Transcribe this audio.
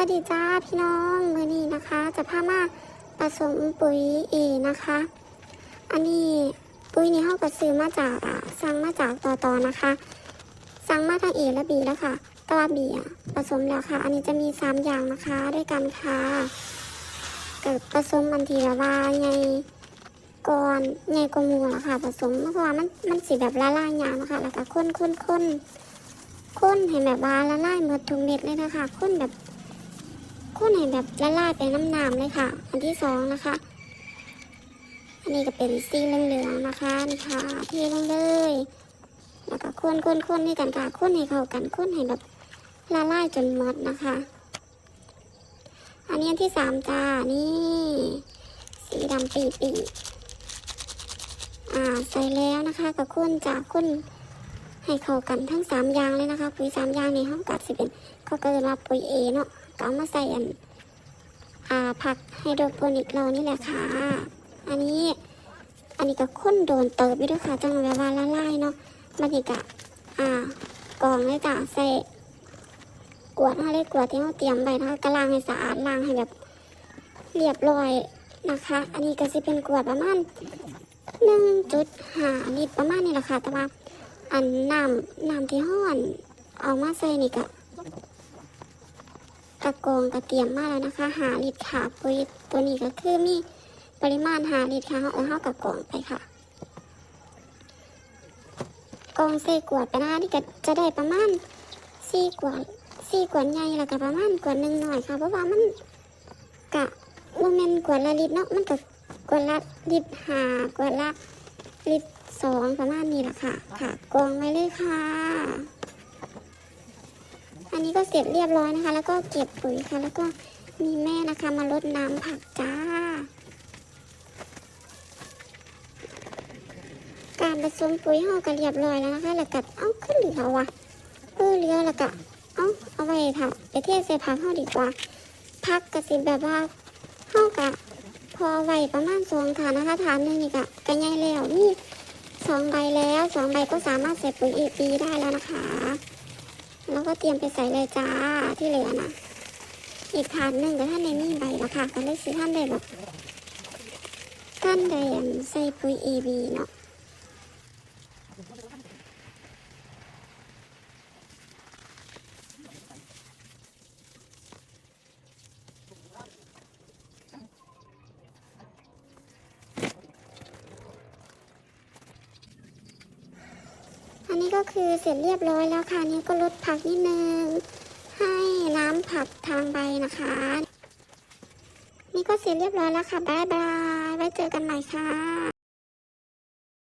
วัสดีจ้าพี่น้องมือนี้นะคะ จะพามาผสมปุ๋ยเอนะคะ อันนี้ปุ๋ยนี้เขาก็ซื้อมาจากอ่าสั่งมาจากต่อตอนะคะสั่งมาทั้งเอและบีแล้วค่ะตัวาบีอะผสมแล้วค่ะ อันนี้จะมีสามอย่างนะคะด้วยกันค่ะเกิดผสมมันทีละว่าไงก่อนไงกว่าหมูละค่ะผสมเพราะว่ามันมันสีแบบละลายยางนะคะแล้วก็ข้นข้นข้นข้นให้แบบว่าละลายหมดทุกเม็ดเลยนะคะข้นแบบ ข้นให้แบบละลายไปน้ำน้ำเลยค่ะ อันที่สองนะคะ อันนี้ก็เป็นสีเหลืองๆนะคะนี่ค่ะเทลงเลย แล้วก็ข้นข้นข้นให้กันค่ะข้นให้เข้ากันข้นให้แบบละลายจนหมดนะคะ อันนี้อันที่สามจ้านี่ สีดำปีปีอ่าใส่แล้วนะคะกับข้นจากข้นให้เข้ากันทั้งสามอย่างเลยนะคะ ปุ๋ยสามอย่างในห้องกัดสิเป็นก็เรียกว่าปุ๋ยเอเนาะ ก็เอามาใส่อันอ่าผักไฮโดรโปนิกเรานี่แหละค่ะ อันนี้อันนี้ก็ข้นโดนเติบไปด้วยค่ะจังแบบว่าละลายเนาะมันนี่ก็อ่ากองเลยจ้ะใส่กวดให้เลยกวดที่เราเตรียมไว้นะคะก็ล้างให้สะอาดล้างให้แบบเรียบร้อยนะคะ อันนี้ก็จะเป็นกวดประมาณหนึ่งจุดห้าลิตรประมาณนี้แหละค่ะแต่ว่าอันน้ำน้ำที่ห้อน เอามาใส่นี่ก็ กระกองกระเตรียมมาแล้วนะคะ หาลิตรค่ะปุ๋ยตัวนี้ก็คือมีปริมาณหาลิตรค่ะเอาเข้ากระกองไปค่ะกองใส่กวดไปนะคะนี่ก็จะได้ประมาณสี่กวดสี่กวดใหญ่แล้วก็ประมาณกวดหนึ่งหน่อยค่ะ เพราะว่ามันกะโมเมนกวดละลิตรเนาะมันก็กวดละลิตรหากวดละลิตรสองประมาณนี้แหละค่ะ ค่ะกองไว้เลยค่ะ นี้ก็เสร็จเรียบร้อยนะคะ แล้วก็เก็บปุ๋ยค่ะ แล้วก็มีแม่นะคะมาลดน้ำผักจ้า การผสมปุ๋ยห่อกันเรียบร้อยแล้วนะคะ แล้วก็เอ้าขึ้นเหลือว่ะเออเหลือแล้วก็เอ้าเอาไว้ค่ะไปเทใส่ผักห่อดีกว่าพักกระสิแบบว่าห่อกะพอไหวประมาณสองฐานนะคะฐานหนึ่งนี่กะกระใหญ่แล้วนี่สองใบแล้วสองใบก็สามารถใส่ปุ๋ยเอปีได้แล้วนะคะ แล้วก็เตรียมไปใส่เลยจ้าที่เหลือนะอีกถาดหนึ่งก็ท่านในนี่ใบละค่ะก็เลยสิท่านได้แบบท่านได้อันใส่ปุ๋ยเอบีเนาะ นี้ก็คือเสร็จเรียบร้อยแล้วค่ะนี่ก็ลดผักนิดนึง ให้น้ำผักทางใบนะคะ นี่ก็เสร็จเรียบร้อยแล้วค่ะ บ๊ายบาย ไว้เจอกันใหม่ค่ะ